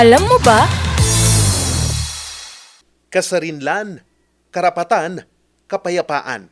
Alam mo ba? kasarinlan, karapatan, kapayapaan.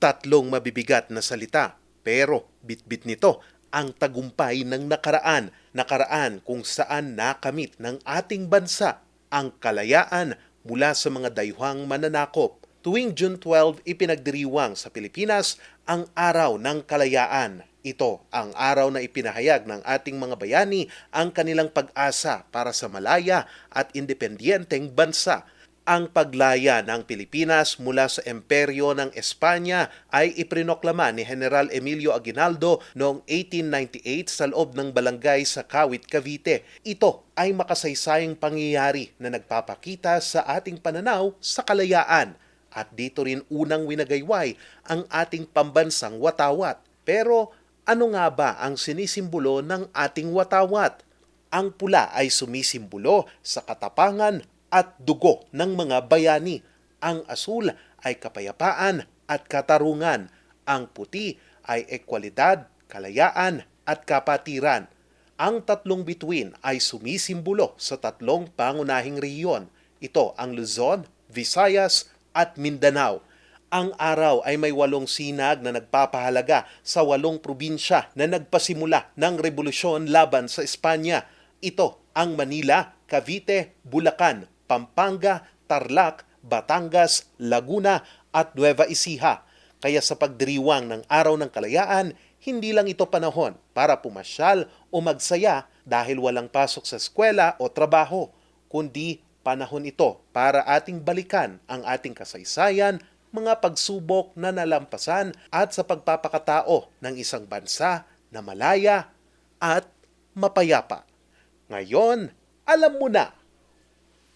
Tatlong mabibigat na salita, pero bitbit nito ang tagumpay ng nakaraan, nakaraan kung saan nakamit ng ating bansa ang kalayaan mula sa mga dayuhang mananakop. Tuwing June 12, ipinagdiriwang sa Pilipinas ang Araw ng Kalayaan. Ito ang araw na ipinahayag ng ating mga bayani ang kanilang pag-asa para sa malaya at independiyenteng bansa ang paglaya ng Pilipinas mula sa imperyo ng Espanya ay iprinoklama ni General Emilio Aguinaldo noong 1898 sa loob ng balangay sa Kawit, Cavite. Ito ay makasaysayang pangyayari na nagpapakita sa ating pananaw sa kalayaan. At dito rin unang winagayway ang ating pambansang watawat. Pero ano nga ba ang sinisimbolo ng ating watawat? Ang pula ay sumisimbolo sa katapangan at dugo ng mga bayani. Ang asul ay kapayapaan at katarungan. Ang puti ay ekwalidad, kalayaan at kapatiran. Ang tatlong bituin ay sumisimbolo sa tatlong pangunahing rehiyon. Ito ang Luzon, Visayas at Mindanao. Ang araw ay may walong sinag na nagpapahalaga sa walong probinsya na nagpasimula ng revolusyon laban sa Espanya. Ito ang Manila, Cavite, Bulacan, Pampanga, Tarlac, Batangas, Laguna at Nueva Ecija. Kaya sa pagdiriwang ng Araw ng Kalayaan, hindi lang ito panahon para pumasyal o magsaya dahil walang pasok sa eskwela o trabaho, kundi panahon ito para ating balikan ang ating kasaysayan, mga pagsubok na nalampasan at sa pagpapakatao ng isang bansa na malaya at mapayapa. Ngayon, alam mo na